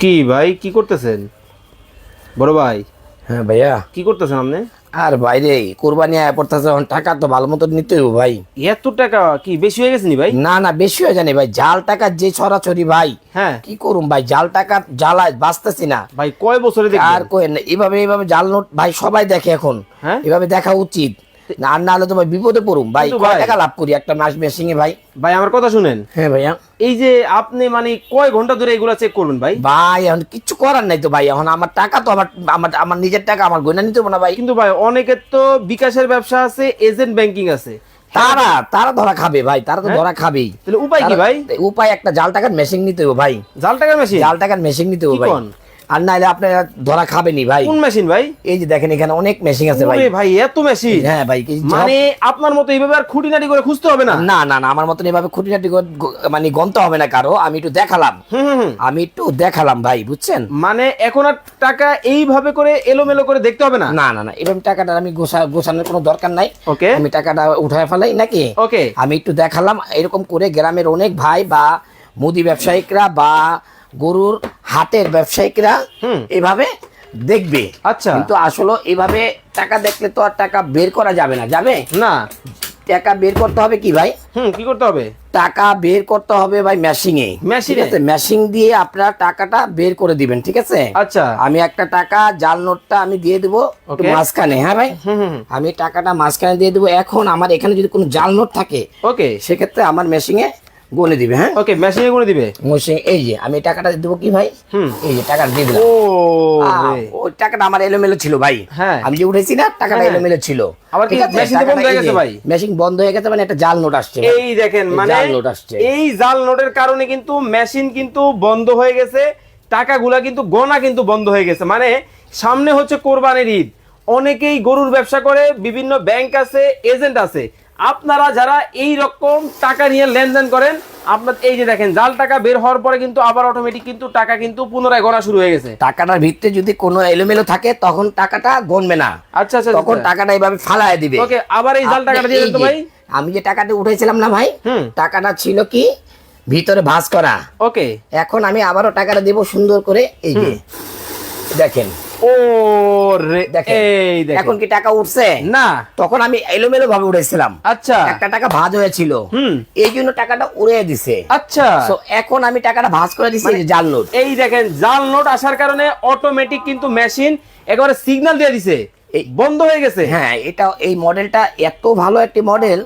কি ভাই কি করতেছেন? বড় ভাই। হ্যাঁ ভাইয়া। কি করতেছেন আপনি? আর বাইরে কোরবানি আয় পড়তেছে এখন টাকা তো ভালো মতো নিতে হবে ভাই। এত টাকা কি বেশি হয়ে গেছে নি ভাই? না না বেশি হয়ে জানি ভাই। জাল টাকার যে ছড়াছড়ি ভাই। হ্যাঁ। কি করুম ভাই জাল টাকার জ্বালায় বাঁচতেছি না। ভাই কয় বছরে আর কই না এভাবে এভাবে জাল নোট ভাই সবাই দেখে এখন। হ্যাঁ? এভাবে দেখা উচিত। আর না হলে তো ভাই বিপদে পড়ুম। ভাই কয় টাকা লাভ করি একটা মাস মেশিং এ ভাই? ভাই আমার কথা শুনেন। হ্যাঁ ভাইয়া। এই যে আপনি মানে কয় ঘণ্টা ধরে এগুলা চেক করবেন ভাই? ভাই এখন কিচ্ছু করার নাই তো ভাই। এখন আমার টাকা তো আমার আমার আমার নিজের টাকা আমার গয়না নিতে না ভাই। কিন্তু ভাই অনেকের তো বিকাশের ব্যবসা আছে এজেন্ট ব্যাংকিং আছে। তারা তারা ধরা খাবে ভাই তারা তো হ্যাঁ? ধরা খাবেই। তাহলে উপায় কি ভাই? উপায় একটা জাল টাকার মেশিন নিতে হবে ভাই। জাল টাকার মেশিন জাল টাকার মেশিন নিতে হবে ভাই? আর নাইলে আপনি ধরা খাবেনি ভাই। কোন মেশিন ভাই? এই যে দেখেন এখানে অনেক মেশিন আছে ভাই। ওরে ভাই এত মেশিন হ্যাঁ ভাই মানে আপনার মতো এইভাবে আর খুঁটিনাটি করে খুঁজতে হবে না? না না না আমার মতন এভাবে খুঁটিনাটি করে মানে গন্তে হবে না কারও আমি একটু দেখালাম। আমি একটু দেখালাম ভাই বুঝছেন? মানে এখন আর টাকা এইভাবে করে এলোমেলো করে দেখতে হবে না? না না না এরকম টাকাটা আমি গোসা গোছানোর কোনো দরকার নাই। ওকে। আমি টাকাটা উঠায় ফেলাই নাকি? ওকে। আমি একটু দেখালাম এরকম করে গ্রামের অনেক ভাই বা মুদি ব্যবসায়িকরা বা গরুর হাটের ব্যবসায়িকরা। এভাবে দেখবে। আচ্ছা। কিন্তু আসলে এভাবে টাকা দেখলে তো আর টাকা বের করা যাবে না। যাবে? না। টাকা বের করতে হবে কি ভাই? হুম কি করতে হবে? টাকা বের করতে হবে ভাই ম্যাশিং এ। ঠিক আছে? ম্যাশিং দিয়ে আপনার টাকাটা বের করে দিবেন ঠিক আছে? আচ্ছা। আমি একটা টাকা জাল নোটটা আমি দিয়ে দেবো. মাঝখানে হ্যাঁ ভাই? হুম হুম হুম। আমি টাকাটা মাঝখানে দিয়ে দেবো। এখন আমার এখানে যদি কোনো জাল নোট থাকে ওকে সেক্ষেত্রে আমার মেশিনে গনে দিবে হ্যাঁ? ওকে মেশিনে করে দিবে? মেশিন এই যে আমি টাকাটা দেবো কি ভাই? হুম। এই যে টাকাটা দিয়ে দিলাম। ও ওই টাকাটা আমার এলোমেলো ছিল ভাই। হ্যাঁ। আমি যে উঠেছি না টাকাটা হ্যাঁ। এলোমেলো ছিল। আবার কি টা বন্ধ হয়ে গেছে ভাই? মেশিন বন্ধ হয়ে গেছে মানে একটা জাল নোট আসছে এই দেখেন মানে জাল নোট আসছে। এই জাল নোটের কারণে কিন্তু মেশিন কিন্তু বন্ধ হয়ে গেছে টাকাগুলা কিন্তু গোনা কিন্তু বন্ধ হয়ে গেছে। মানে সামনে হচ্ছে কোরবানির ঈদ। অনেকেই গরুর ব্যবসা করে বিভিন্ন ব্যাংক আছে এজেন্ট আছে। আপনারা যারা এই রকম টাকা নিয়ে লেনদেন করেন আপনার এই যে দেখেন জাল টাকা বের হওয়ার পরে কিন্তু আবার অটোমেটিক কিন্তু টাকা কিন্তু পুনরায় গোনা শুরু হয়ে গেছে। টাকাটার ভিতরে যদি কোনো এলোমেলো থাকে তখন টাকাটা গনবে না। আচ্ছা আচ্ছা তখন টাকাটা এইভাবে ফালায় দিবে। ওকে আবার এই জাল টাকাটা দিয়ে তো ভাই। আমি যে টাকাটা উঠেছিলাম না ভাই। টাকাটা ছিল কি? ভিতরে ভাঁজ করা। ওকে। এখন আমি আবারও টাকাটা দেব সুন্দর করে এই যে। দেখেন এখন কি টাকা উঠছে? না। তখন আমি এলোমেলো ভাবে উড়েছিলাম। আচ্ছা। একটা টাকা ভাঁজ হয়েছিল। হুম। এই জন্য টাকাটা উড়ে দিছে। আচ্ছা। এখন আমি টাকাটা ভাঁজ করে দিছি জাল নোট। এই দেখেন জাল নোট আসার কারণে অটোমেটিক কিন্তু মেশিন একেবারে সিগন্যাল দিয়ে দিছে। বন্ধ হয়ে গেছে। হ্যাঁ এটা এই মডেলটা এত ভালো একটি মডেল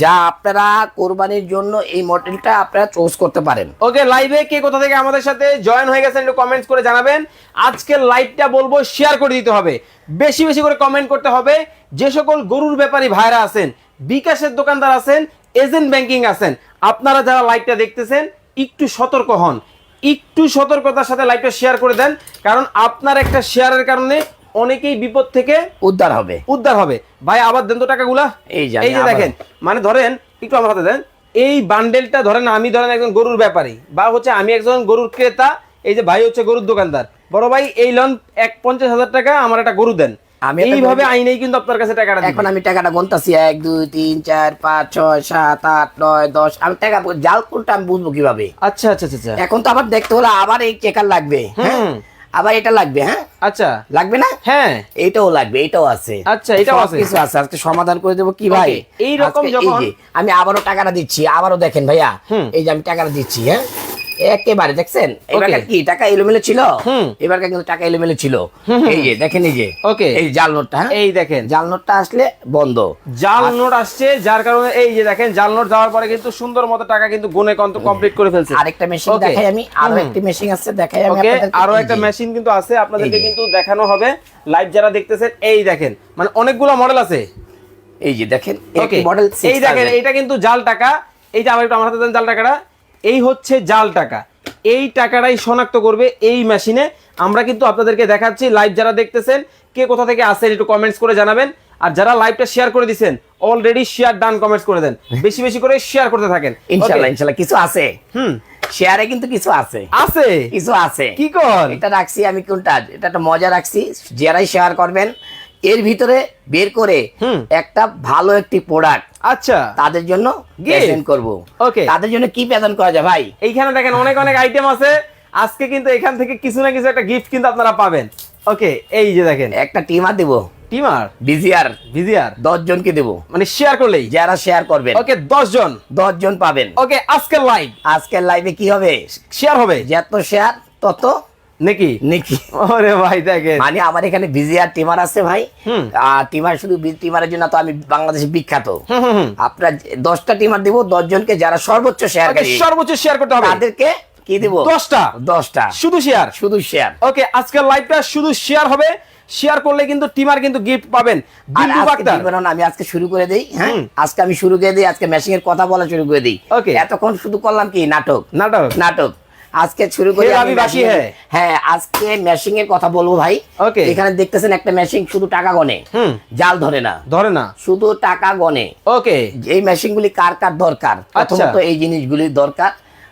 যা আপনারা কোরবানির জন্য এই মডেলটা আপনারা চুজ করতে পারেন। ওকে লাইভে কে কোথা থেকে আমাদের সাথে জয়েন হয়ে গেছেন একটু কমেন্টস করে জানাবেন। আজকে লাইভটা বলব শেয়ার করে দিতে হবে। বেশি বেশি করে কমেন্ট করতে হবে। যে সকল গরুর ব্যাপারী ভাইরা আছেন বিকাশের দোকানদার আছেন এজেন্ট ব্যাংকিং আছেন আপনারা যারা লাইভটা দেখতেছেন একটু সতর্ক হন। একটু সতর্কতার সাথে লাইভটা শেয়ার করে দেন। কারণ আপনার একটা শেয়ারের কারণে অনেকেই বিপদ থেকে উদ্ধার হবে। উদ্ধার হবে। ভাই আবার দেন তো টাকাগুলা? এই যে এই যে দেখেন মানে ধরেন একটু আমার হাতে দেন। এই বান্ডেলটা ধরেন আমি ধরেন একজন গরুর ব্যাপারী বা হচ্ছে আমি একজন গরুর ক্রেতা এই যে ভাই হচ্ছে গরুর দোকানদার। বড় ভাই এই লোন এক পঞ্চাশ হাজার টাকা আমার একটা গরু দেন। আমি এইভাবে আইনেই কিন্তু আপনার কাছে টাকাটা এখন আমি টাকাটা গন্তাছি এক দুই তিন চার পাঁচ ছয় সাত আট নয় দশ আমি টাকা জাল কোনটা আমি বুঝব কীভাবে? আচ্ছা আচ্ছা আচ্ছা আচ্ছা। এখন তো আবার দেখতে হলে আবার এই চেকার লাগবে হ্যাঁ। আবার এটা লাগবে হ্যাঁ? আচ্ছা। লাগবে না? হ্যাঁ। এটাও লাগবে এটাও আছে। আচ্ছা, এটাও আছে। কিছু আছে। আজকে সমাধান করে দেব কি ভাই? এই রকম যখন- আমি আবারও টাকাটা দিচ্ছি। আবারও দেখেন ভাইয়া। এই যে আমি টাকাটা দিচ্ছি হ্যাঁ? একেবারে দেখছেন? এবার কি টাকা এলোমেলো ছিল। এবার কিন্তু টাকা এলোমেলো ছিল। এই যে দেখেন এই যে। Okay. এই জাল নোটটা হ্যাঁ? এই দেখেন। জাল নোটটা আসলে বন্ধ। জাল নোট আসছে যার কারণে এই যে দেখেন জাল নোট যাওয়ার পরে কিন্তু সুন্দর মতো টাকা কিন্তু গুনে কমপ্লিট করে ফেলছে। আরেকটা মেশিন দেখাই আমি আরও। একটি মেশিন আছে দেখাই আমি ওকে আরও একটা মেশিন কিন্তু আছে আপনাদেরকে কিন্তু দেখানো হবে। লাইভ যারা দেখতেছেন এই দেখেন মানে অনেকগুলো মডেল আছে। এই যে দেখেন ওকে মডেল এই দেখেন এটা কিন্তু জাল টাকা। এই যে আমার একটু আমার হাতে দেন জাল টাকাটা। এই হচ্ছে জাল টাকা। এই টাকাটাই শনাক্ত করবে এই মেশিনে আমরা কিন্তু আপনাদেরকে দেখাচ্ছি লাইভ যারা দেখতেছেন কে কোথা থেকে আসেন একটু কমেন্টস করে জানাবেন। আর যারা লাইভটা শেয়ার করে দিছেন অলরেডি শেয়ার ডান কমেন্টস করে দেন। বেশি বেশি করে শেয়ার করতে থাকেন। ইনশাল্লাহ Okay? ইনশাল্লাহ কিছু আছে। হুম। শেয়ারে কিন্তু কিছু আছে। আছে? কিছু আছে। কি কর? এটা রাখছি আমি কোনটা? এটা একটা মজা রাখছি। যারাই শেয়ার করবেন এর ভিতরে বের করে একটা ভালো একটি প্রোডাক্ট আচ্ছা। তাদের জন্য প্রেজেন্ট করব। Okay. তাদের জন্য কি প্রেজেন্ট করা যায় ভাই? এইখানে দেখেন অনেক অনেক আইটেম আছে। আজকে কিন্তু এখান থেকে কিছু না কিছু একটা গিফট কিন্তু আপনারা পাবেন। ওকে এই যে দেখেন। একটা টিমার দেবো। টিমার? বিজিআর। ভিজিআর দশ জনকে দেবো। মানে শেয়ার করলেই? যারা শেয়ার করবেন। ওকে দশ জন দশ জন পাবেন। ওকে আজকের লাইভ আজকের লাইভে কি হবে? শেয়ার হবে? যত শেয়ার তত নাকি? নাকি? ওরে ভাই দেখেন। মানে আমার এখানে বিজিআর টিমার আছে ভাই। আর টিমার শুধু টিমারের জন্য তো আমি বাংলাদেশে বিখ্যাত। আপনার দশটা টিমার দিব দশ জনকে যারা সর্বোচ্চ শেয়ার ওকে সর্বোচ্চ শেয়ার করতে হবে। তাদেরকে কি দিব? দশটা। দশটা। শুধু শেয়ার শুধু শেয়ার ওকে আজকের লাইভটা শুধু শেয়ার হবে। শেয়ার করলে কিন্তু টিমার কিন্তু গিফট পাবেন। আর আমি আজকে শুরু করে দেই হ্যাঁ? আজকে আমি শুরু করে দিই আজকে মেশিং এর কথা বলা শুরু করে দিই। Okay. এতক্ষণ শুধু করলাম কি? নাটক। নাটক। নাটক। আজকে শুরু করি আমি বাসি হ্যাঁ। হ্যাঁ আজকে মেশিং এর কথা বলব ভাই। ওকে এখানে দেখতেছেন একটা মেশিন শুধু টাকা গনে হুম। জাল ধরে না। ধরে না। শুধু টাকা গনে ওকে এই মেশিন গুলি কার কার দরকার? প্রথমত এই জিনিসগুলি দরকার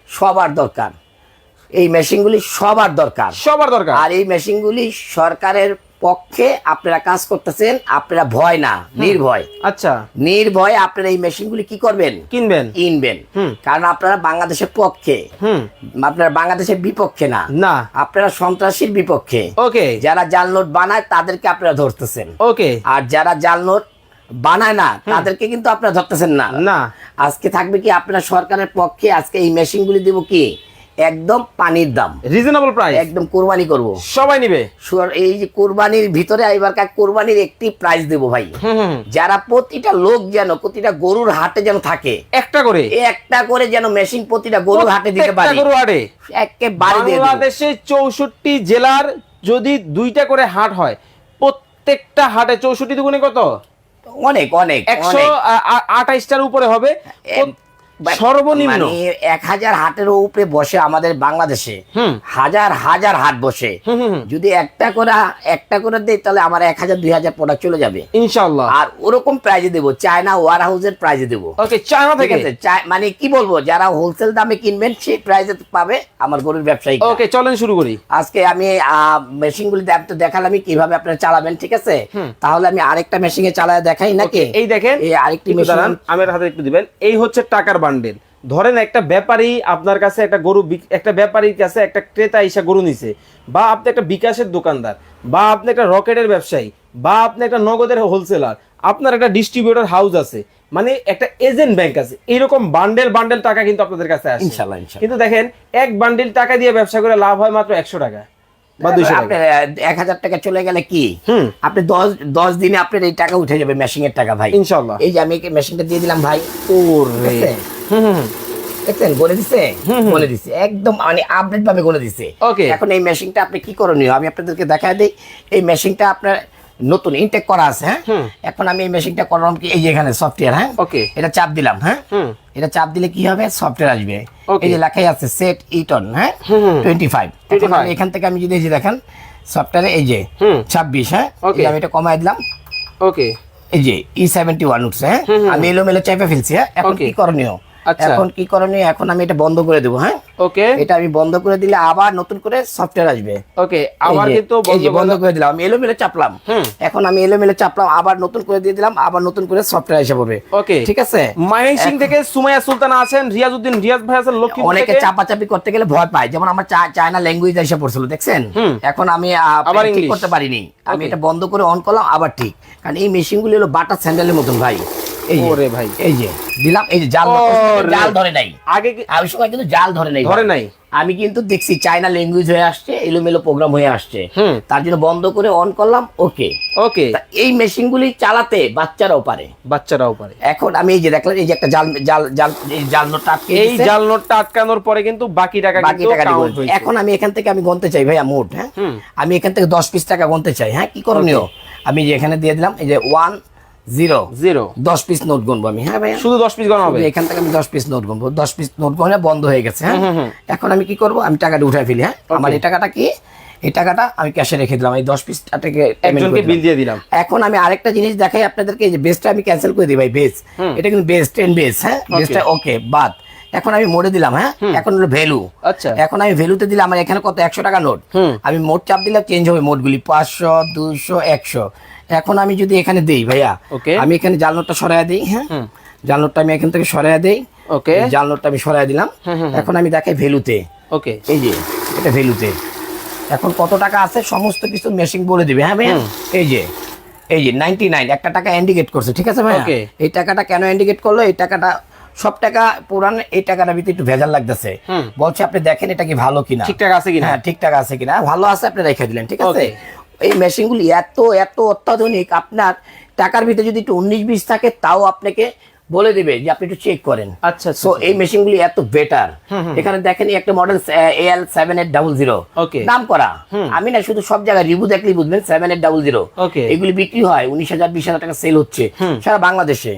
সবার দরকার। এই মেশিন গুলি সবার দরকার। সবার দরকার। আর এই মেশিন গুলি সরকারের পক্ষে আপনারা কাজ করতেছেন আপনারা ভয় না নির্ভয়। আচ্ছা। নির্ভয় আপনারা এই মেশিন কি করবেন? কিনবেন। কিনবেন। কারণ আপনারা বাংলাদেশের পক্ষে। আপনারা বাংলাদেশের বিপক্ষে না। না। আপনারা সন্ত্রাসীর বিপক্ষে। ওকে। যারা জাল নোট বানায় তাদেরকে আপনারা ধরতেছেন। ওকে। আর যারা জাল নোট বানায় না তাদেরকে কিন্তু আপনারা ধরতেছেন না। না। আজকে থাকবে কি আপনারা সরকারের পক্ষে আজকে এই মেশিন গুলি দিব কি? একদম পানির দাম। রিজনেবল প্রাইস একদম কোরবানি করব। সবাই নিবে? এই যে কোরবানির ভিতরে এবার কোরবানির একটি প্রাইস দেব ভাই। যারা প্রতিটা লোক যেন প্রতিটা গরুর হাটে যেন থাকে একটা করে? একটা করে যেন মেশিন প্রতিটা গরুর হাটে দিতে পারি। গরু হাটে? একেবারে দিয়ে দেব। বাংলাদেশে চৌষট্টি জেলার যদি দুইটা করে হাট হয় প্রত্যেকটা হাটে চৌষট্টি দুগুণে কত? অনেক অনেক একশো। আঠাইশটার উপরে হবে। সর্বনিম্ন। মানে এক হাজার হাটের উপরে বসে আমাদের বাংলাদেশে। হাজার হাজার হাট বসে। যদি একটা করে একটা করে দেয় তাহলে আমার এক হাজার দুই হাজার প্রোডাক্ট চলে যাবে। ইনশাল্লাহ আর ওরকম প্রাইজে দেবো চায়না ওয়ার হাউসের প্রাইজে দেবো। চায়না থেকে? মানে কি বলব যারা হোলসেল দামে কিনবেন সেই প্রাইজে পাবে আমার গরুর ব্যবসায়ী ওকে চলেন শুরু করি। আজকে আমি মেশিন গুলি তো দেখালাম কীভাবে আপনারা চালাবেন ঠিক আছে? তাহলে আমি আরেকটা মেশিনে চালায় দেখাই নাকি? এই দেখেন। এই আরেকটি মেশিন আমার হাতে একটু দিবেন। এই হচ্ছে টাকার বান্ডেল। ধরেন একটা ব্যাপারী আপনার কাছে একটা গরু একটা ব্যাপারীর কাছে একটা ক্রেতা এসে গরু নিছে বা আপনি একটা বিকাশের দোকানদার বা আপনি একটা রকেটের ব্যবসায়ী বা আপনি একটা নগদের হোলসেলার আপনার একটা ডিস্ট্রিবিউটর হাউস আছে মানে একটা এজেন্ট ব্যাংক আছে এইরকম বান্ডেল বান্ডেল টাকা কিন্তু আপনাদের কাছে আসে। কিন্তু দেখেন এক বান্ডেল টাকা দিয়ে ব্যবসা করে লাভ হয় মাত্র একশো টাকা বা দুইশো এক হাজার টাকা চলে গেলে কি? আপনি দশ দশ দিনে আপনার এই টাকা উঠে যাবে মেশিনের টাকা ভাই। ইনশাল্লাহ। এই যে আমি মেশিনটা দিয়ে দিলাম ভাই। ওরে। দেখছেন? বলে দিছে? বলে দিছে। একদম মানে আপডেট ভাবে বলে দিছে। Okay. এখন এই মেশিনটা আপনি কি করণীয়? আমি আপনাদেরকে দেখা দিই। এই মেশিনটা আপনার নতুন ইনটেক করা আছে হ্যাঁ? এখন আমি এই মেশিনটা করলাম কি? এই এখানে সফটওয়্যার হ্যাঁ? Okay. এটা চাপ দিলাম হ্যাঁ? এটা চাপ দিলে কি হবে? সফটওয়্যার আসবে। এই যে লেখাই আছে সেট ইটন হ্যাঁ। টোয়েন্টি ফাইভ এখান থেকে আমি যদি এই যে দেখেন সফটওয়্যারে এই যে। ছাব্বিশ হ্যাঁ. যে আমি এটা কমাই দিলাম। ওকে এই যে ই সেভেন্টি ওয়ান উঠছে হ্যাঁ। আমি এলোমেলো চাইপে ফেলছি হ্যাঁ? এখন কি করণীয়। এখন কি করণীয় এখন আমি এটা বন্ধ করে দেবো হ্যাঁ? ওকে। এটা আমি বন্ধ করে দিলে আবার নতুন করে সফটওয়্যার আসবে। ওকে আবার কিন্তু বন্ধ করে দিলাম আমি এলোমেলো চাপলাম। হুম। এখন আমি এলোমেলো চাপলাম আবার নতুন করে দিয়ে দিলাম আবার নতুন করে সফটওয়্যার এসে পড়বে। ওকে। ঠিক আছে? মাইনিং থেকে সুমাইয়া সুলতানা আছেন রিয়াজউদ্দিন রিয়াজ ভাই আছেন লক্ষ্মী অনেকে চাপাচাপি করতে গেলে ভয় পায়। যেমন আমার চায়না ল্যাঙ্গুয়েজ এসে পড়ছিল দেখছেন? এখন আমি আবার ঠিক। করতে পারিনি। আমি এটা বন্ধ করে অন করলাম আবার ঠিক। কারণ এই মেশিনগুলি হলো বাটার স্যান্ডেলের মতন ভাই। এই ওরে ভাই। এই যে দিলাম এই যে জাল জাল ধরে নাই। আগে আমি সময় কিন্তু জাল ধরে নাই ধরে নাই। আমি কিন্তু দেখছি চায়না ল্যাঙ্গুয়েজ হয়ে আসছে এলোমেলো প্রোগ্রাম হয়ে আসছে। তার জন্য বন্ধ করে অন করলাম ওকে ওকে এই মেশিনগুলি চালাতে বাচ্চারাও পারে। বাচ্চারাও পারে। এখন আমি এই যে দেখলাম এই যে একটা জাল জাল জাল এই জাল নোটটা আটকে এই জাল নোটটা আটকানোর পরে কিন্তু বাকি টাকা বাকি টাকা এখন আমি এখান থেকে আমি গনতে চাই ভাইয়া মোট হ্যাঁ? আমি এখান থেকে দশ পিস টাকা গনতে চাই হ্যাঁ? কি করণীয়? আমি যে এখানে দিয়ে দিলাম এই যে ওয়ান জিরো জিরো দশ পিস নোট গুনবো আমি হ্যাঁ ভাই শুধু দশ পিস গণা হবে? এখান থেকে আমি দশ পিস নোট গুনবো। দশ পিস নোট গনে বন্ধ হয়ে গেছে হ্যাঁ? এখন আমি কি করব? আমি টাকাটা উঠাই ফেলি হ্যাঁ? আমার এই টাকাটা কি? এই টাকাটা আমি ক্যাশে রেখে দিলাম এই দশ পিস টাকাকে একজনকে বিল দিয়ে দিলাম। এখন আমি আরেকটা জিনিস দেখাই আপনাদেরকে যে বেস্টটা আমি ক্যান্সেল করে দিই ভাই বেস এটা কিন্তু বেস টেন বেস হ্যাঁ? বেস্টটা ওকে বাদ। এখন আমি মোড়ে দিলাম হ্যাঁ? এখন হলো ভ্যালু। আচ্ছা। এখন আমি ভ্যালুতে দিলাম আমার এখানে কত? একশো টাকা নোট। আমি মোট চাপ দিলে চেঞ্জ হবে মোটগুলি পাঁচশো দুশো একশো। এখন আমি যদি এখানে দিই ভাইয়া Okay. আমি এখানে জাল নোটটা সরাই দিই হ্যাঁ? জাল নোটটা আমি এখান থেকে সরাই দিই। ওকে। জাল নোটটা আমি সরাই দিলাম। এখন আমি দেখাই ভ্যালুতে। ওকে। এই যে এটা ভ্যালুতে। এখন কত টাকা আছে? সমস্ত কিছু মেশিন বলে দিবে হ্যাঁ ভাইয়া? এই যে এই যে নাইনটি নাইন একটা টাকা ইন্ডিকেট করছে ঠিক আছে ভাইয়া? এই টাকাটা কেন ইন্ডিকেট করল? এই টাকাটা সব টাকা পুরান এই টাকাটার ভিতরে একটু ভেজাল লাগতেছে। বলছে আপনি দেখেন এটা কি ভালো কিনা? ঠিকঠাক আছে কিনা? হ্যাঁ ঠিকঠাক আছে কিনা। ভালো আছে আপনি রেখে দিলেন ঠিক আছে. এই মেশিনগুলি এত এত অত্যাধুনিক আপনার টাকার ভিতরে যদি একটু উনিশ বিশ থাকে তাও আপনাকে বলে দিবে যে আপনি একটু চেক করেন। আচ্ছা সো এই মেশিনগুলি এত বেটার এখানে দেখেন একটা model L seven eight double zero. নাম করা। আমি না শুধু সব জায়গায় রিভিউ দেখলেই বুঝবেন সেভেন এইট ডাবল জিরো এগুলি বিক্রি হয় উনিশ হাজার বিশ হাজার টাকা সেল হচ্ছে। সারা বাংলাদেশে।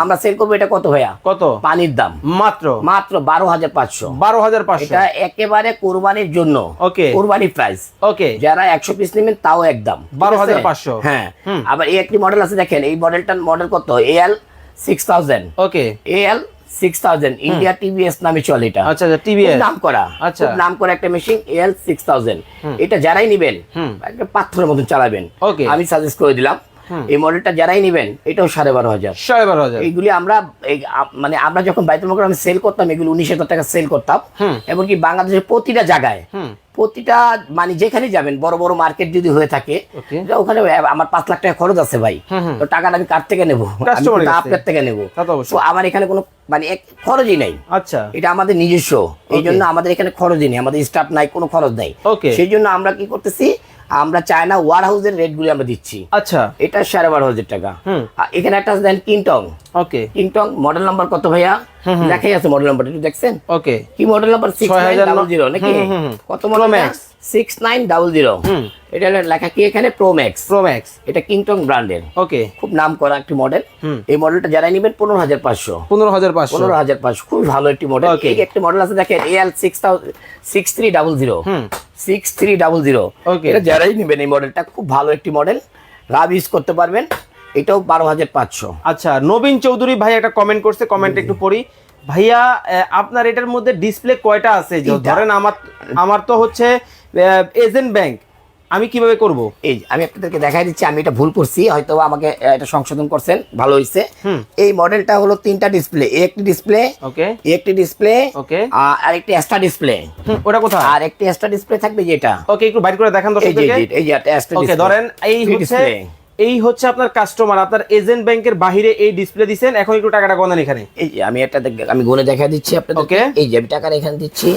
আমরা সেল করব এটা কত ভাইয়া? কত? পানির দাম। মাত্র? মাত্র বারো হাজার পাঁচশো। বারো হাজার পাঁচশো। এটা একেবারে কোরবানির জন্য। ওকে কোরবানি প্রাইস ওকে যারা একশো পিস নেবেন তাও একদম। বারো হাজার পাঁচশো। হ্যাঁ। আবার এই একটি মডেল আছে দেখেন। এই মডেলটার মডেল কত? L six thousand okay L six thousand India TVS নামে চলে এটা। আচ্ছা আচ্ছা টিভিএস নাম করা। আচ্ছা। নাম করা একটা মেশিন এল সিক্স থাউজেন্ড এটা যারাই নিবেন। একটা পাথরের মতন চালাবেন। ওকে আমি সাজেস্ট করে দিলাম এই মডেলটা যারাই নিবেন এটাও সাড়ে বারো হাজার। সাড়ে বারো হাজার। এইগুলি আমরা মানে আমরা যখন বাইতুল মোকাররমে সেল করতাম এগুলি উনিশ হাজার টাকা সেল করতাম। এমনকি বাংলাদেশের প্রতিটা জায়গায় প্রতিটা মানে যেখানে যাবেন বড় বড় মার্কেট যদি হয়ে থাকে ওখানে আমার পাঁচ লাখ টাকা খরচ আছে ভাই। তো টাকাটা আমি কার থেকে নেব। আপনার থেকে নেব। তো আমার এখানে কোনো মানে এক খরচই নাই। আচ্ছা। এটা আমাদের নিজস্ব। এই জন্য আমাদের এখানে খরচই নেই আমাদের স্টাফ নাই কোনো খরচ নাই। সেই জন্য আমরা কি করতেছি আমরা চায়না ওয়ার হাউসের রেট রেটগুলি আমরা দিচ্ছি। আচ্ছা। এটা সাড়ে বারো হাজার টাকা। হুম। এখানে একটা দেন কিংটং ওকে কিংটং মডেল নাম্বার কত ভাইয়া? দেখাই আছে মডেল নাম্বার একটু দেখছেন? ওকে কি model number six nine double zero নাকি। কত model Max। Six nine double zero. এটা লেখা কি এখানে? প্রো ম্যাক্স প্রো ম্যাক্স এটা কিংটং ব্র্যান্ডের ওকে খুব নাম করা একটি মডেল। এই মডেলটা যারা নেবেন পনেরো হাজার পাঁচশো। পনেরো হাজার পাঁচশো। পনেরো হাজার পাঁচশো। খুব ভালো একটি মডেল. এই একটি মডেল আছে দেখেন L six six three double zero six three double zero. এটা যারাই নেবেন এই মডেলটা খুব ভালো একটি মডেল লাভ ইউজ করতে পারবেন। এটাও বারো হাজার পাঁচশো। আচ্ছা নবীন চৌধুরী ভাই একটা কমেন্ট করছে কমেন্ট একটু পড়ি। ভাইয়া আপনার এটার মধ্যে ডিসপ্লে কয়টা আছে? ধরেন আমার আমার তো হচ্ছে এজেন্ট ব্যাংক আমি কীভাবে করব? এই আমি আপনাদেরকে দেখাই দিচ্ছি আমি এটা ভুল করছি হয়তো আমাকে এটা সংশোধন করছেন ভালো হয়েছে এই মডেলটা হলো তিনটা ডিসপ্লে একটি ডিসপ্লে ওকে। একটি ডিসপ্লে ওকে। আর একটি এক্সট্রা ডিসপ্লে ওটা কোথায়? আর একটি এক্সট্রা ডিসপ্লে থাকবে যেটা। ওকে একটু বাইট করে দেখান দর্শকদেরকে। এই যে- এই যে এক্সট্রা ওকে ধরেন এই হচ্ছে এই হচ্ছে আপনার কাস্টমার আপনার এজেন্ট ব্যাংকের বাহিরে এই ডিসপ্লে দিছেন। এখন একটু টাকাটা গণেন এখানে। এই যে আমি এটা দেখ- আমি গুনে দেখা দিচ্ছি আপনাদের। Okay. এই যে আমি টাকাটা এখানে দিচ্ছি।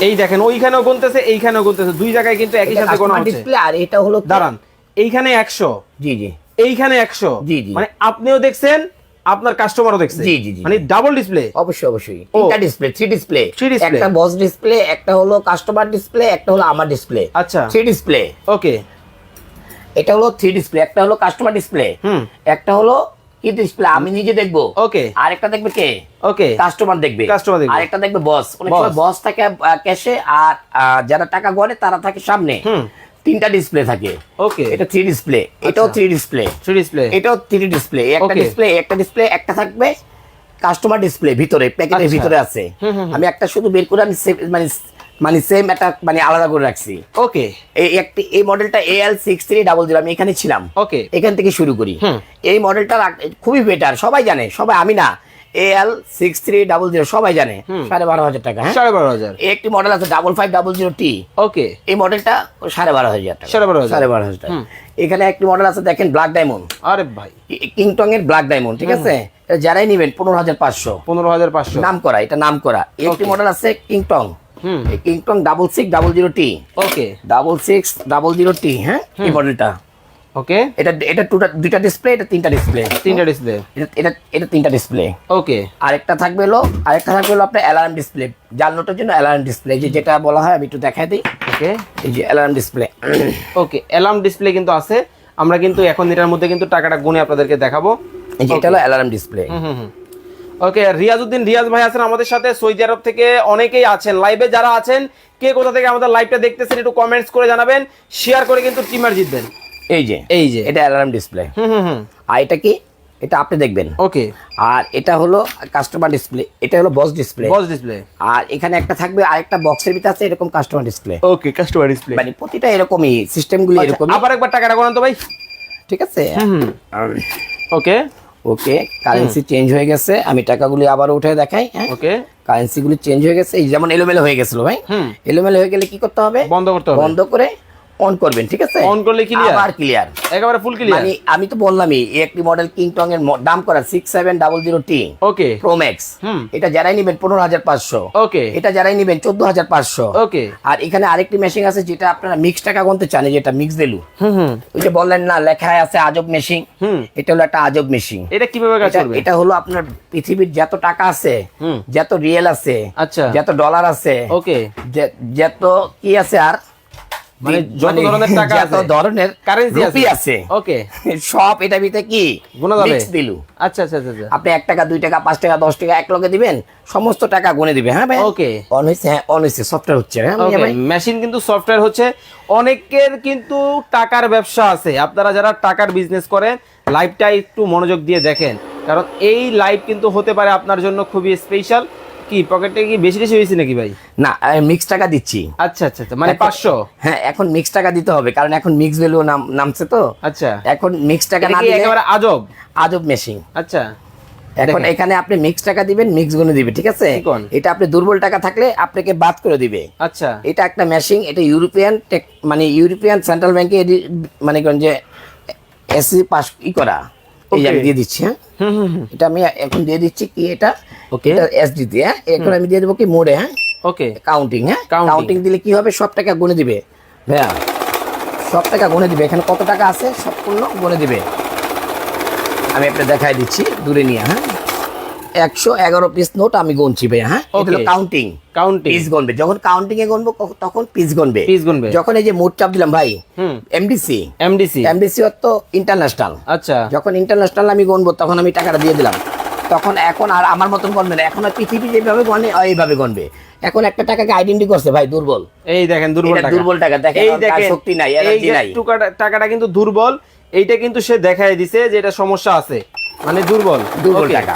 এই দেখেন ওইখানেও গুনতেছে এইখানেও গুনতেছে। দুই জায়গায় কিন্তু একই সাথে গোনা হচ্ছে। ডিসপ্লে আর এটা হলো দাঁড়ান এইখানে একশো। জি জি। এইখানে একশো। জি, জি। মানে আপনিও দেখছেন আপনার কাস্টমারও দেখছে। জি, জি, জি। মানে ডাবল ডিসপ্লে অবশ্যই অবশ্যই। তিনটা ডিসপ্লে থ্রি ডিসপ্লে। একটা বস ডিসপ্লে একটা হলো কাস্টমার ডিসপ্লে একটা হলো আমার ডিসপ্লে আচ্ছা। থ্রি ডিসপ্লে ওকে এটা হলো থ্রি ডিসপ্লে একটা হলো কাস্টমার ডিসপ্লে একটা হলো কি ডিসপ্লে আমি নিজে দেখব। Okay. আর একটা দেখবে কে? ওকে। কাস্টমার দেখবে। Customer দেখবে। আর একটা দেখবে বস অনেক সময় বস থাকে ক্যাশে আর যারা টাকা গড়ে তারা থাকে সামনে। হুম। তিনটা ডিসপ্লে থাকে। ওকে। এটা থ্রি ডিসপ্লে এটাও থ্রি ডিসপ্লে থ্রি ডিসপ্লে এটাও থ্রি ডিসপ্লে একটা ডিসপ্লে একটা ডিসপ্লে একটা থাকবে কাস্টমার ডিসপ্লে ভিতরে প্যাকেটের আচ্ছা। ভিতরে আছে। আমি একটা শুধু বের করে আমি মানে মানে সেম একটা মানে আলাদা করে রাখছি। ওকে এই একটি এই মডেলটা L six three double zero আমি এখানে ছিলাম। ওকে এখান থেকে শুরু করি। এই মডেলটা খুবই বেটার সবাই জানে সবাই আমি না। L six three double zero সবাই জানে সাড়ে বারো হাজার টাকা হ্যাঁ? সাড়ে বারো হাজার। এই একটি মডেল আছে ডাবল ফাইভ ডাবল জিরো টি ওকে এই মডেলটা সাড়ে বারো হাজার টাকা। সাড়ে বারো হাজার। সাড়ে বারো হাজার টাকা। এখানে একটি মডেল আছে দেখেন ব্ল্যাক ডায়মন্ড আরে ভাই। কিংটং এর ব্ল্যাক ডায়মন্ড ঠিক আছে? যারাই নেবেন পনেরো হাজার পাঁচশো। পনেরো হাজার পাঁচশো। নাম করা এটা নাম করা এই একটি মডেল আছে কিংটং কিংটং ডাবল সিক্স ডাবল জিরো টি। Okay. Double six double zero টি হ্যাঁ? এই মডেলটা ওকে। এটা এটা দুটা দুইটা ডিসপ্লে এটা তিনটা ডিসপ্লে তিনটা ডিসপ্লে এটা এটা এটা তিনটা ডিসপ্লে ওকে। আরেকটা থাকবে হলো আরেকটা থাকবে হলো আপনার অ্যালার্ম ডিসপ্লে জাল নোটের জন্য অ্যালার্ম ডিসপ্লে যে যেটা বলা হয় আমি একটু দেখাই দিই। ওকে। এই যে alarm display okay alarm display কিন্তু আছে। আমরা কিন্তু এখন এটার মধ্যে কিন্তু টাকাটা গুনে আপনাদেরকে দেখাবো। যে এটা হলো alarm display okay Riazuddin Riaz ভাই আছেন আমাদের সাথে সৌদি আরব থেকে অনেকেই আছেন। লাইভে যারা আছেন কে কোথা থেকে আমাদের লাইভটা দেখতেছেন একটু কমেন্টস করে জানাবেন শেয়ার করে কিন্তু টিমার জিতবেন। এই যে এই যে। এটা অ্যালার্ম ডিসপ্লে হুম হুম হুম। আর এটা কি? এটা আপনি দেখবেন। ওকে। আর এটা হলো কাস্টমার ডিসপ্লে এটা হলো বক্স ডিসপ্লে বস ডিসপ্লে আর এখানে একটা থাকবে আর একটা বক্সের ভিতরে আছে এরকম customer display okay customer display মানে প্রতিটা এরকমই সিস্টেমগুলি এরকমই। আবার একবার টাকাটা গুনান তো ভাই। ঠিক আছে? হুম ওকে। ওকে কারেন্সি চেঞ্জ হয়ে গেছে আমি টাকাগুলি আবার উঠে দেখাই হ্যাঁ। ওকে। কারেন্সিগুলি চেঞ্জ হয়ে গেছে এই যেমন এলোমেলো হয়ে গেছিল ভাই হুম। এলোমেলো হয়ে গেলে কি করতে হবে? বন্ধ করতে হবে। বন্ধ করে অন করবেন ঠিক আছে? অন করলে clear? আবার ক্লিয়ার একেবারে ফুল ক্লিয়ার মানে আমি তো বললামই এই একটি মডেল কিংটং এর দাম করা সিক্স সেভেন ডাবল জিরো টি ওকে প্রো ম্যাক্স হুম। এটা যারাই নেবেন পনেরো হাজার পাঁচশো। ওকে এটা যারাই নেবেন চোদ্দ হাজার পাঁচশো। ওকে আর এখানে আরেকটি মেশিন আছে যেটা আপনারা মিক্স টাকা গুনতে চান যেটা মিক্স ভ্যালু হুম হুম। ওই যে বললেন না লেখায় আছে আজব মেশিন হুম। এটা হলো একটা আজব মেশিন এটা কীভাবে কাজ করবে? এটা হলো আপনার পৃথিবীর যত টাকা আছে হুম। যত রিয়েল আছে আচ্ছা। যত ডলার আছে ওকে যত কি আছে আর মানে যত ধরনের টাকা যত আছে। ধরনের কারেন্সি আছে। ওকে সব এটা ভিতরে কি? গোনা যাবে? দিলু। আচ্ছা আচ্ছা আচ্ছা আচ্ছা। আপনি এক টাকা দুই টাকা পাঁচ টাকা দশ টাকা এক লগে দিবেন সমস্ত টাকা গুনে দিবে হ্যাঁ ভাই? Okay. অন হয়েছে হ্যাঁ অন হয়েছে সফটওয়্যার হচ্ছে হ্যাঁ মেশিন কিন্তু সফটওয়্যার হচ্ছে অনেকের কিন্তু টাকার ব্যবসা আছে। আপনারা যারা টাকার বিজনেস করেন লাইভটা একটু মনোযোগ দিয়ে দেখেন। কারণ এই লাইভ কিন্তু হতে পারে আপনার জন্য খুবই স্পেশাল কি পকেটে কি বেশি বেশি হয়েছে নাকি ভাই? না মিক্স টাকা দিচ্ছি। আচ্ছা আচ্ছা আচ্ছা মানে পাঁচশো? হ্যাঁ এখন মিক্স টাকা দিতে হবে কারণ এখন মিক্স ভ্যালু নাম নামছে তো। আচ্ছা। এখন মিক্স টাকা না দিলে একেবারে আজব? আজব মেশিন আচ্ছা। এখন এখানে আপনি মিক্স টাকা দিবেন মিক্স গুনে দিবে ঠিক আছে? এটা আপনি দুর্বল টাকা থাকলে আপনাকে বাদ করে দিবে। আচ্ছা। এটা একটা মেশিন এটা ইউরোপিয়ান মানে ইউরোপিয়ান সেন্ট্রাল ব্যাংকে মানে কোন যে এসি পাস ই করা। এই আমি দিয়ে দিচ্ছি হ্যাঁ? এটা আমি এখন দিয়ে দিচ্ছি কি এটা? ওকে এটা এসডি দিয়ে হ্যাঁ? এখন আমি দিয়ে দেবো কি মোড়ে হ্যাঁ? ওকে কাউন্টিং হ্যাঁ. কাউন্টিং দিলে কি হবে? সব টাকা গুনে দিবে। ভাইয়া সব টাকা গুনে দিবে। এখানে কত টাকা আছে? সম্পূর্ণ গুনে দিবে। আমি একটা দেখাই দিচ্ছি দূরে নিয়ে হ্যাঁ? একশো এগারো পিস নোট আমি গুনছি ভাইয়া হ্যাঁ? কাউন্টিং কাউন্টিং পিস গুনবে। যখন কাউন্টিং এ গুনবো তখন পিস গুনবে। পিস গুনবে। যখন এই যে মোট চাপ দিলাম ভাই এমডিসি এমডিসি এমডিসি তো ইন্টারন্যাশনাল আচ্ছা। যখন ইন্টারন্যাশনাল আমি গুনবো তখন আমি টাকাটা দিয়ে দিলাম। তখন এখন আর আমার মতন গণবে না। এখন আর পৃথিবী যেভাবে গণে এইভাবে গণবে এখন একটা টাকাকে আইডেন্টি করছে ভাই দুর্বল। এই দেখেন দুর্বল টাকা। দুর্বল টাকা, দেখেন, এই দেখেন শক্তি নাই, যে নাই। টুকাটা- টাকাটা কিন্তু দুর্বল। এইটা কিন্তু সে দেখাই দিছে যে এটা সমস্যা আছে। মানে দুর্বল। দুর্বল টাকা।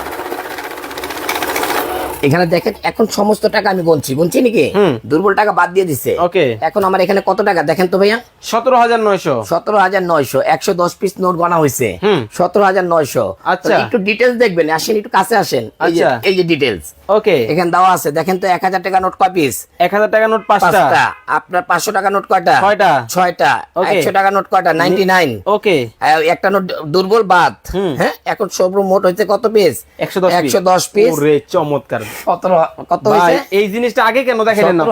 এখানে দেখেন এখন সমস্ত টাকা আমি গুনছি। গুনছি নাকি? দুর্বল টাকা বাদ দিয়ে দিছে। ওকে। এখন আমার এখানে কত টাকা? দেখেন তো ভাইয়া। সতেরো হাজার নয়শো। সতেরো হাজার নয়শো একশো দশ পিস নোট গণা হয়েছে। সতেরো হাজার নয়শো। আচ্ছা। একটু ডিটেলস দেখবেন আসেন একটু কাছে আসেন। এই যে আচ্ছা। Details okay. এখানে দেওয়া আছে দেখেন তো এক হাজার টাকা নোট কয় পিস এক হাজার টাকা নোট পাঁচটা। আপনার পাঁচশো টাকা নোট কয়টা? ছয়টা। ছয়টা। একশো টাকা নোট কয়টা? Ninety nine okay. একটা নোট দুর্বল বাদ। হ্যাঁ? এখন সব মোট হয়েছে কত পিস একশো দশ একশো দশ পিস চমৎকার। কত হয়েছে? এই জিনিসটা আগে কেন দেখাইলেন না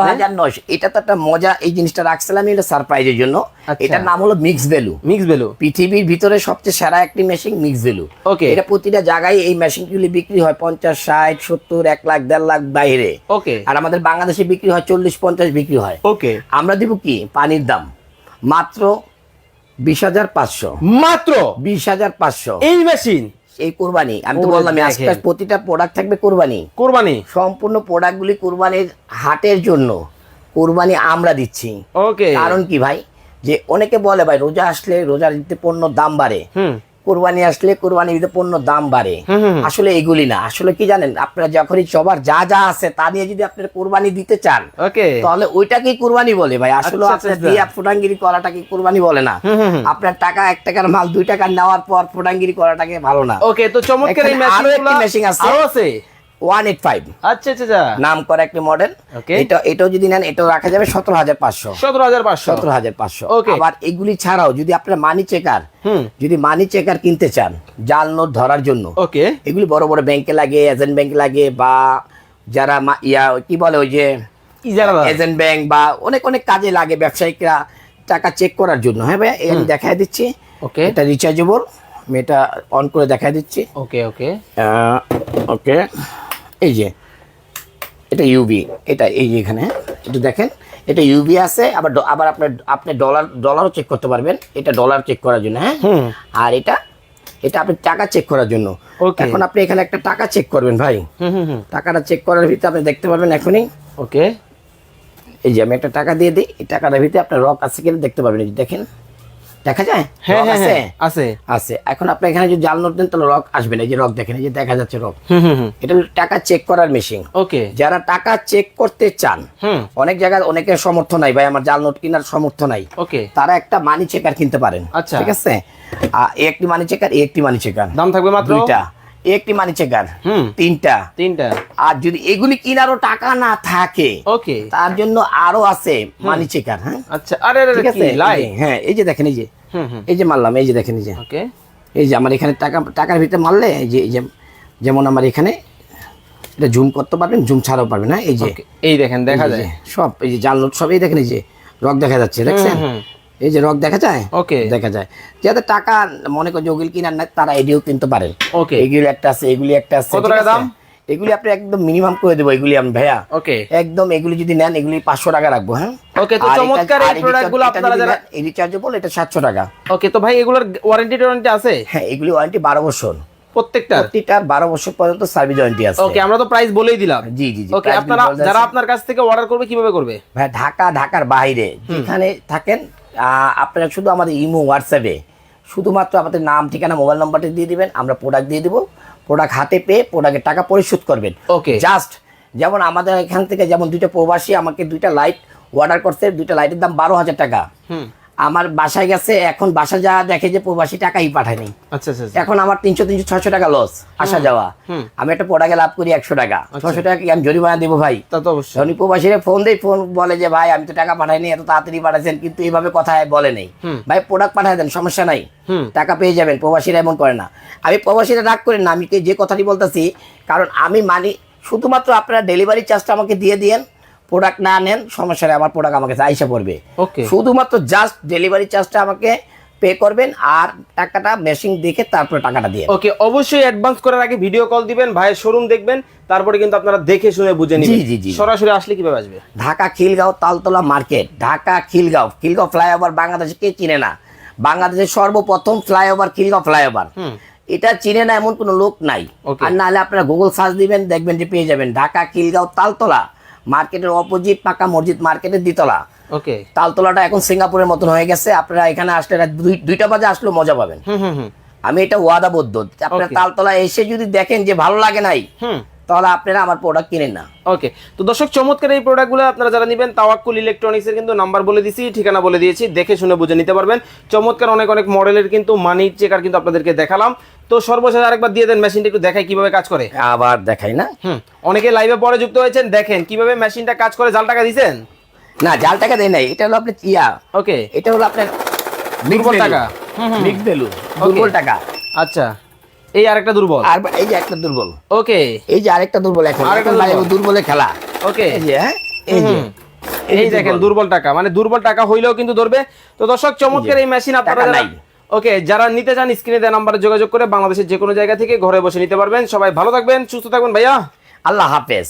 এটা তো একটা মজা এই জিনিসটা রাখছিলাম এটা সারপ্রাইজের জন্য। আচ্ছা। এটার নাম হলো মিক্স ভ্যালু মিক্স ভ্যালু পৃথিবীর ভিতরে সবচেয়ে সেরা একটি মেশিন মিক্স ভ্যালু Okay. এটা প্রতিটা জায়গায় এই মেশিনগুলি বিক্রি হয় পঞ্চাশ ষাট সত্তর এক লাখ দেড় লাখ বাইরে। ওকে আর আমাদের বাংলাদেশে বিক্রি হয় চল্লিশ পঞ্চাশ বিক্রি হয়। ওকে আমরা দিব কি? পানির দাম। মাত্র বিশ হাজার পাঁচশো। মাত্র বিশ হাজার পাঁচশো। এই মেশিন এই কোরবানি। আমি তো বললাম। আজকাল প্রতিটা প্রোডাক্ট থাকবে কোরবানি। কোরবানি? সম্পূর্ণ প্রোডাক্টগুলি কোরবানির হাটের জন্য কোরবানি আমরা দিচ্ছি। ওকে কারণ কি ভাই? যে অনেকে বলে ভাই রোজা আসলে রোজার দিতে পণ্য দাম বাড়ে। কোরবানি আসলে কোরবানি দিতে পণ্য দাম বাড়ে। আসলে এগুলি না। আসলে কি জানেন আপনারা যখনই সবার যা যা আছে তা নিয়ে যদি আপনার কোরবানি দিতে চান তাহলে ওইটাকেই কোরবানি বলে ভাই। আসলে আচ্ছা, আপনার আচ্ছা, দিয়ে ফুটাঙ্গিরি করাটাকে কোরবানি বলে না। আপনার টাকা এক টাকার মাল দুই টাকা নেওয়ার পর ফুটাঙ্গিরি করাটাকে ভালো না। ওকে তো চমৎকার এই মেশিন মেশিন আছে। আরও আছে? One eight five. আচ্ছা আচ্ছা আচ্ছা। নাম করা একটি মডেল. এটা এটাও যদি নেন এটাও রাখা যাবে সতেরো হাজার পাঁচশো। সতেরো হাজার পাঁচশো। সতেরো হাজার পাঁচশো. আবার এগুলি ছাড়াও যদি আপনার মানি চেকার যদি মানি চেকার কিনতে চান জাল নোট ধরার জন্য ওকে এগুলি বড় বড় ব্যাংকে লাগে এজেন্ট ব্যাংক লাগে বা যারা মা- ইয়া কি বলে ওই যে এজেন্ট ব্যাংক বা অনেক অনেক কাজে লাগে ব্যবসায়িকরা টাকা চেক করার জন্য। হ্যাঁ ভাই আমি দেখাই দিচ্ছি। ওকে এটা রিচার্জেবল আমি এটা অন করে দেখাই দিচ্ছি। ওকে ওকে ওকে এই যে এটা ইউবি এটা এই যে এখানে একটু দেখেন এটা ইউবি আছে আবার আবার আপনার আপনি ডলার ডলারও চেক করতে পারবেন এটা ডলার চেক করার জন্য হ্যাঁ? আর এটা এটা আপনি টাকা চেক করার জন্য. এখন আপনি এখানে একটা টাকা চেক করবেন ভাই। হুম হুম হুম। টাকাটা চেক করার ভিতরে আপনি দেখতে পারবেন এখনই। ওকে এই যে আমি একটা টাকা দিয়ে দিই এই টাকাটার ভিতরে আপনার রক আছে কিনা দেখতে পারবেন এই যে দেখেন। দেখা যায়? হ্যাঁ হ্যাঁ আছে? হ্যাঁ আছে। আছে। এখন আপনি এখানে যদি জাল নোট দেন তাহলে রক আসবে না। এই যে রক দেখেন এই যে দেখা যাচ্ছে রক। হুম হুম হুম। এটা টাকা চেক করার মেশিন ওকে যারা টাকা চেক করতে চান হুম। অনেক জায়গায় অনেকের সমর্থ নাই। ভাই আমার জাল নোট কেনার সমর্থ নাই। ওকে তারা একটা মানি চেকার কিনতে পারেন। আচ্ছা। ঠিক আছে? একটি মানি চেকার একটি মানি চেকার দাম থাকবে মাত্র? দুইটা। একটি মানি চেকার তিনটা। তিনটা। আর যদি এগুলি কিনারও টাকা না থাকে ওকে। তার জন্য আরও আছে মানি চেকার হ্যাঁ? আচ্ছা আরে আরে ঠিক আছে? লাই এই যে, হ্যাঁ এই যে দেখেন এই যে। এই যে মারলাম এই যে দেখেন এই যে। ওকে। এই যে আমার এখানে টাকা টাকার ভিতরে মারলে এই যে এই যে যেমন আমার এখানে এটা জুম করতে পারবেন জুম ছাড়াও পারবেন হ্যাঁ? এই যে। এই দেখেন দেখা যায়। সব এই যে জাল নোট সব এই দেখেন এই যে রক দেখা যাচ্ছে দেখছেন। এই যে রক দেখা যায়? ওকে দেখা যায়। যাদের টাকা মনে করেন ওগুলি কিনার না তারা এডিও কিনতে পারেন ওকে এগুলি একটা আছে এগুলি একটা আছে কত টাকা দাম? এগুলি আপনি একদম মিনিমাম করে দেবো এগুলি আমি ভাইয়া। ওকে একদম এগুলি যদি নেন এগুলি পাঁচশো টাকা রাখব হ্যাঁ? ওকে তো চমৎকার এই প্রোডাক্টগুলো আপনারা যারা এই রিচার্জেবল এটা সাতশো টাকা। ওকে তো ভাই এগুলোর ওয়ারেন্টি টোয়ারেন্টি আছে? হ্যাঁ এগুলি ওয়ারেন্টি বারো বছর। প্রত্যেকটা প্রতিটার বারো বছর পর্যন্ত সার্ভিস ওয়ারেন্টি আছে। ওকে আমরা তো প্রাইস বলেই দিলাম। জি জি জি ওকে আপনারা যারা আপনার কাছ থেকে অর্ডার করবে কীভাবে করবে? ভাই ঢাকা ঢাকার বাইরে। যেখানে থাকেন আপনারা শুধু আমাদের ইমো হোয়াটসঅ্যাপে শুধুমাত্র আমাদের নাম ঠিকানা মোবাইল নাম্বারটা দিয়ে দিবেন আমরা প্রোডাক্ট দিয়ে দেবো। প্রোডাক্ট হাতে পেয়ে প্রোডাক্টের টাকা পরিশোধ করবেন। ওকে জাস্ট যেমন আমাদের এখান থেকে যেমন দুইটা প্রবাসী আমাকে দুইটা লাইট অর্ডার করছে দুইটা লাইটের দাম বারো হাজার টাকা। হুম। আমার বাসায় গেছে এখন বাসা যা দেখে যে প্রবাসী টাকাই পাঠায়নি। আচ্ছা আচ্ছা আচ্ছা। এখন আমার তিনশো তিনশো ছয়শো টাকা লস আসা যাওয়া। আমি একটা প্রোডাক্টে লাভ করি একশো টাকা। ছশো টাকা কি আমি জরিমানা দেবো ভাই? তো প্রবাসীরা ফোন দেয় ফোন বলে যে ভাই আমি তো টাকা পাঠাইনি এত তাড়াতাড়ি পাঠাচ্ছেন কিন্তু এইভাবে কথা বলে নেই। ভাই প্রোডাক্ট পাঠায় দেন সমস্যা নাই। টাকা পেয়ে যাবেন প্রবাসীরা এমন করে না। আমি প্রবাসীরা রাগ করি না আমি যে কথাটি বলতেছি কারণ আমি মানি শুধুমাত্র আপনারা ডেলিভারি চার্জটা আমাকে দিয়ে দিয়েন প্রোডাক্ট না নেন সমস্যা নেই আমার প্রোডাক্ট আমাকে আইসা পড়বে। ওকে শুধুমাত্র জাস্ট ডেলিভারি চার্জটা আমাকে পে করবেন আর টাকাটা মেশিন দেখে তারপরে টাকাটা দিয়ে। ওকে অবশ্যই অ্যাডভান্স করার আগে ভিডিও কল দিবেন ভাইয়ের শোরুম দেখবেন তারপরে কিন্তু আপনারা দেখে শুনে বুঝে নিবেন। জি, জি, জি। সরাসরি আসলে কীভাবে আসবে? ঢাকা খিলগাঁও তালতলা মার্কেট ঢাকা খিলগাঁও। খিলগাঁও ফ্লাইওভার বাংলাদেশে কে চিনে না? বাংলাদেশের সর্বপ্রথম ফ্লাইওভার খিলগাঁও ফ্লাইওভার হুম। এটা চিনে না এমন কোনো লোক নাই. আর নাহলে আপনারা গুগল সার্চ দিবেন দেখবেন যে পেয়ে যাবেন। ঢাকা খিলগাঁও তালতলা। মার্কেটের অপোজিট পাকা মসজিদ মার্কেটের দ্বিতলা। ওকে। তালতলাটা এখন সিঙ্গাপুরের মতন হয়ে গেছে। আপনারা এখানে আসলে দুইটা বাজে আসলেও মজা পাবেন। হুম হুম হুম। আমি এটা ওয়াদাবদ্ধ আপনারা. তালতলা এসে যদি দেখেন যে ভালো লাগে নাই হুম। তাহলে আপনারা আমার প্রোডাক্ট কিনেন না। ওকে তো দর্শক চমৎকার এই প্রোডাক্টগুলো আপনারা যারা নেবেন তাওয়াক্কুল ইলেকট্রনিক্সের কিন্তু নাম্বার বলে দিয়েছি ঠিকানা বলে দিয়েছি দেখে শুনে বুঝে নিতে পারবেন। চমৎকার অনেক অনেক মডেলের কিন্তু মানি চেকার কিন্তু আপনাদেরকে দেখালাম। তো সর্বশেষ আরেকবার দিয়ে দেন মেশিনটা একটু দেখাই কীভাবে কাজ করে। আবার দেখাই না? হুম অনেকে লাইভে পরে যুক্ত হয়েছেন দেখেন কীভাবে মেশিনটা কাজ করে জাল টাকা দিয়েছেন না জাল টাকা দেয় নাই এটা হলো আপনার ইয়া। ওকে এটা হলো আপনার দুর্বল টাকা। হুম হুম দুর্বল টাকা। আচ্ছা। এই আরেকটা দুর্বল। আর এই যে একটা দুর্বল। ওকে এই যে আরেকটা দুর্বল এখন আরেকটা দুর্বল। খেলা। ওকে এই যে হ্যাঁ? এই যে। এই দেখেন দুর্বল। টাকা। মানে দুর্বল টাকা হইলেও কিন্তু ধরবে। তো দর্শক চমৎকার এই মেশিন আপনারা নাই। ওকে যারা নিতে চান স্ক্রিনে দেওয়া নাম্বারে যোগাযোগ করে বাংলাদেশের যে কোনো জায়গা থেকে ঘরে বসে নিতে পারবেন। সবাই ভালো থাকবেন সুস্থ থাকবেন ভাইয়া। আল্লাহ হাফেজ।